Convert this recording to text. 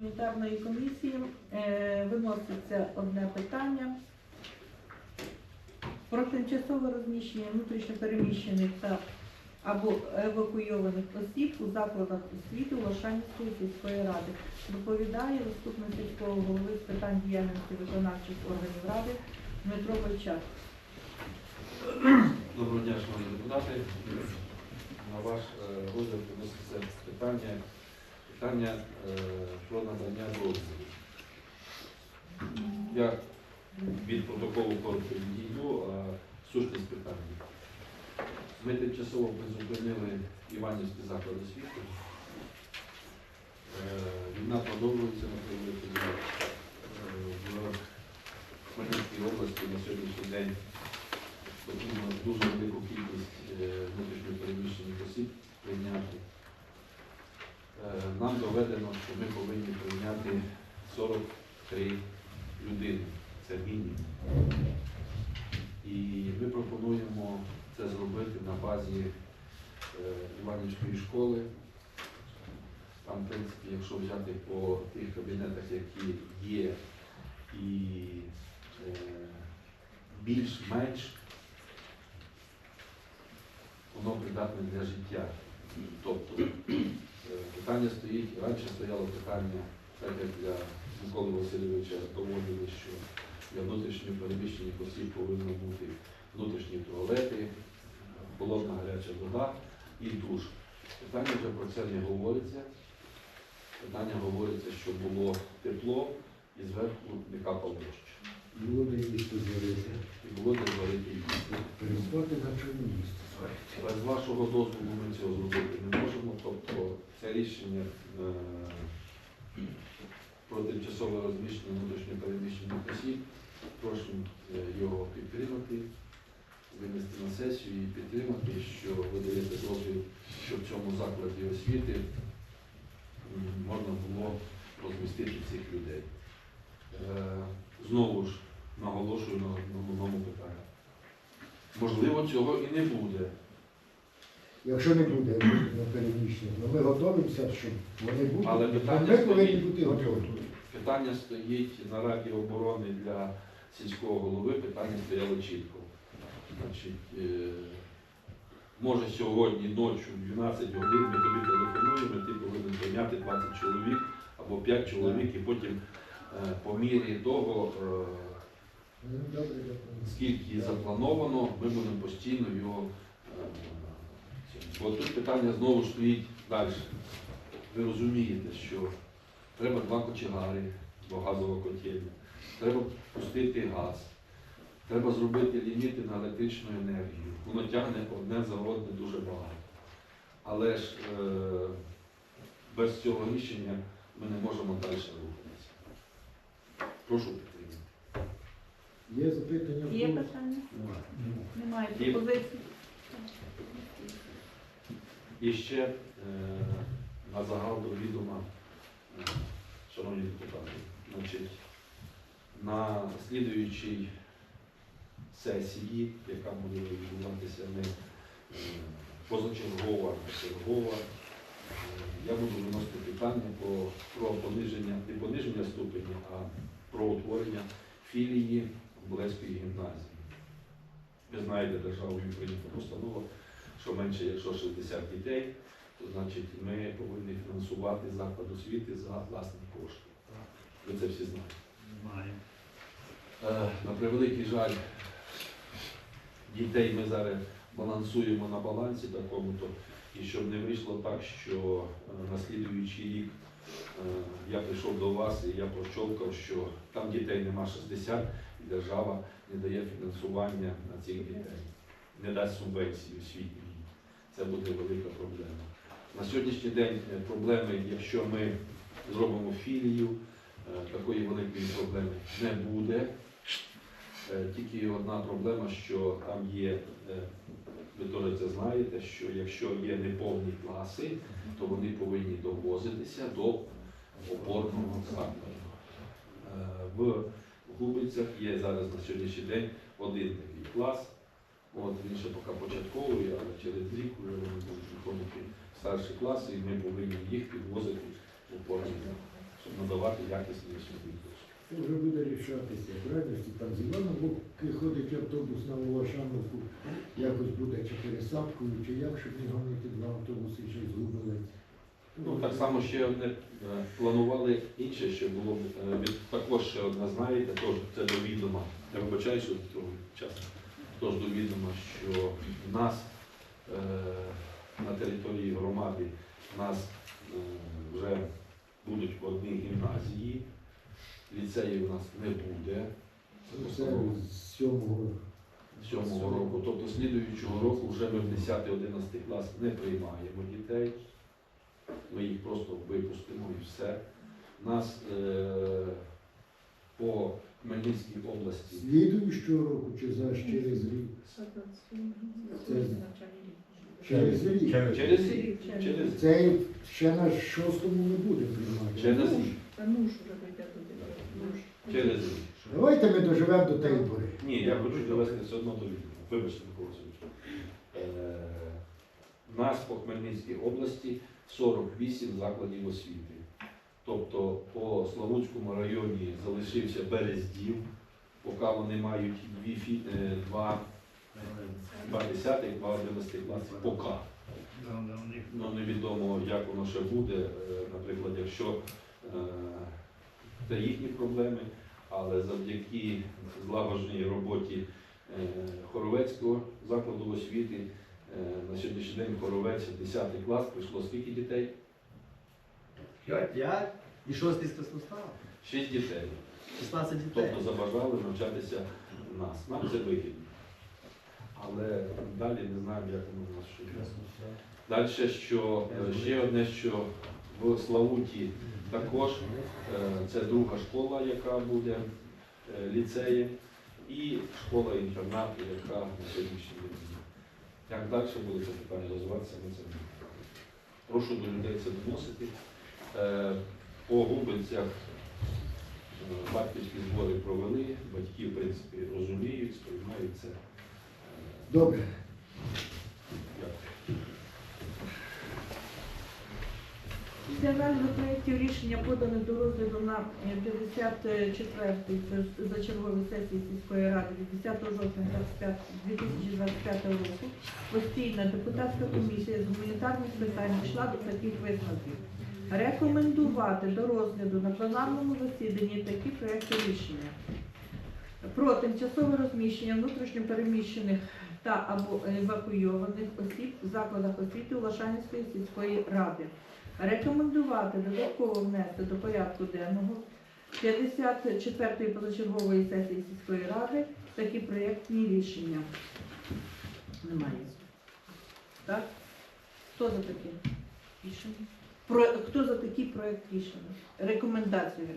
Гуманітарної комісії е, виноситься одне питання про тимчасове розміщення внутрішньопереміщених та або евакуйованих осіб у закладах освіти Лошанської сільської ради. Доповідає заступник сільського голови з питань діяльності виконавчих органів ради Дмитро Бойчак. Доброго дня, шановні депутати. На ваш е, розгляд виноситься питання, питання е, про надання дозволу. Я від протоколу коротко відійду, а сущність питання. Ми тимчасово призупинили Іванівський заклад освіти. Е, Війна продовжується на превеликий. Е, В Хмельницькій області на сьогоднішній день потрібно дуже велику кількість е, внутрішньо переміщених осіб прийняти. Е, Нам доведено, що ми повинні прийняти 43 людини. Це мінімум. І ми пропонуємо це зробити на базі е, Іванівської школи. Там, в принципі, якщо взяти по тих кабінетах, які є, і е, більш-менш воно придатне для життя. Тобто питання стоїть, раніше стояло питання, так як для Миколи Васильовича доводили, що для внутрішньо переміщених осіб повинні бути внутрішні туалети, холодна гаряча вода і душ. Питання вже про це не говориться. Питання говориться, що було тепло і зверху не капав дощ. Було де їсти зварити. І було де зварити їсти. Переспати на чому їсти зварити. Без вашого дозволу ми цього зробити не можемо. Тобто це рішення е, про тимчасове розміщення внутрішньо переміщених осіб. Прошу е, його підтримати, винести на сесію і підтримати, що ви даєте дозвіл, що в цьому закладі освіти можна було розмістити цих людей. Е, Знову ж наголошую на на одному питанні. Можливо, цього і не буде. Якщо не буде переміщення, ну ми готуємося, щоб вони будуть. Але питання ми повинні стоїть. бути готові. Питання стоїть на Раді оборони для сільського голови, питання стояло чітко. Значить, е, може сьогодні ночі в 12 годин ми тобі телефонуємо, ти повинен прийняти 20 чоловік або 5 чоловік, і потім е, по мірі того, е, Ну, скільки заплановано, ми будемо постійно його. Бо тут питання знову ж стоїть далі. Ви розумієте, що треба два кочегари, бо газова котельня, треба пустити газ, треба зробити ліміти на електричну енергію. Воно тягне одне за одне дуже багато. Але ж е, без цього рішення ми не можемо далі рухатися. Прошу підтримати. Є запитання? Є питання? Немає. Немає Є. І ще е, на загал до відома, е, шановні депутати, значить, на слідуючій сесії, яка буде відбуватися не е, позачергова, чергова, е, я буду виносити питання про, про пониження, не пониження ступені, а про утворення філії Болецької гімназії. Ви знаєте, державою прийнята постанова, що менше, якщо 60 дітей, то значить ми повинні фінансувати заклад освіти за власні кошти. Ви це всі знаєте. Е, На превеликий жаль, дітей ми зараз балансуємо на балансі такому-то, і щоб не вийшло так, що е, на слідуючий рік е, я прийшов до вас і я прощолкав, що там дітей нема 60, і держава не дає фінансування на цих дітей, не дасть субвенції освітньої. Це буде велика проблема. На сьогоднішній день е, проблеми, якщо ми зробимо філію, е, такої великої проблеми не буде. Е, Тільки одна проблема, що там є, ви теж це знаєте, що якщо є неповні класи, то вони повинні довозитися до опорного. Е, В Губицях є зараз на сьогоднішній день один такий клас. От він ще поки початковий, але через рік вже вони будуть виходити в старші класи, і ми повинні їх підвозити в опорний щоб надавати якісні освітні. Це вже буде рішатися. Правильно, Степан з Івановки ходить автобус на Волошановку, якось буде чи пересадкою, чи як, щоб не гонити два автобуси, чи згубили. Ну, так само ще одне е, планували інше, що було б, е, також ще одне, знаєте, теж це до відома. Я вибачаю, що того часу теж до відома, що в нас е, на території громади в нас е, вже будуть одні гімназії, ліцеїв у нас не буде. Це з сьомого. Сьомого року, тобто слідуючого року вже ми в 10-11 клас не приймаємо дітей. Ми їх просто випустимо і все. Нас е, по Хмельницькій області Слідуючого року чи за через рік? Через рік. через рік, через, Це ще на шостому не буде приймати. через рік, Та ну ж вже прийде туди. Через рік. Давайте ми доживемо до тієї пори. Ні, я хочу довести все одно до відома. Вибачте, Микола Васильович. Е, нас по Хмельницькій області 48 закладів освіти. Тобто по Славутському районі залишився Берездів, поки вони мають дві фі, е, два, два десятих, два одинадцятих класів, поки. Ну, невідомо, як воно ще буде, е, наприклад, якщо е, це їхні проблеми, але завдяки злагодженій роботі Хоровецького закладу освіти на сьогоднішній день Хоровець 10 клас прийшло скільки дітей? П'ять і шостий спецпостав. 6 дітей. 16 дітей. Тобто забажали навчатися в нас. Нам це вигідно. Але далі не знаємо, як воно в нас що буде. Далі, що е, ще одне, що в Славуті також е, це друга школа, яка буде е, ліцеєм, і школа-інтернат, яка на сьогоднішній день. Як далі буде це питання розвиватися, ми це не. Прошу до людей це доносити. По губинцях е, батьківські збори провели, батьки, в принципі, розуміють, сприймають це. Добре. Дякую. Проєктів рішення поданих до розгляду на 54-й зачерговій сесії сільської ради від 10 жовтня 2025 року постійна депутатська комісія з гуманітарних питань йшла до таких висновків. Рекомендувати до розгляду на пленарному засіданні такі проекти рішення. Про тимчасове розміщення внутрішньопереміщених та або евакуйованих осіб в закладах освіти Лошанівської сільської ради. Рекомендувати додатково внести до порядку денного 54-ї позачергової сесії сільської ради такі проєктні рішення. Немає. Так? Хто за таке рішення? Про... Хто за такий проєкт рішення? Рекомендацію.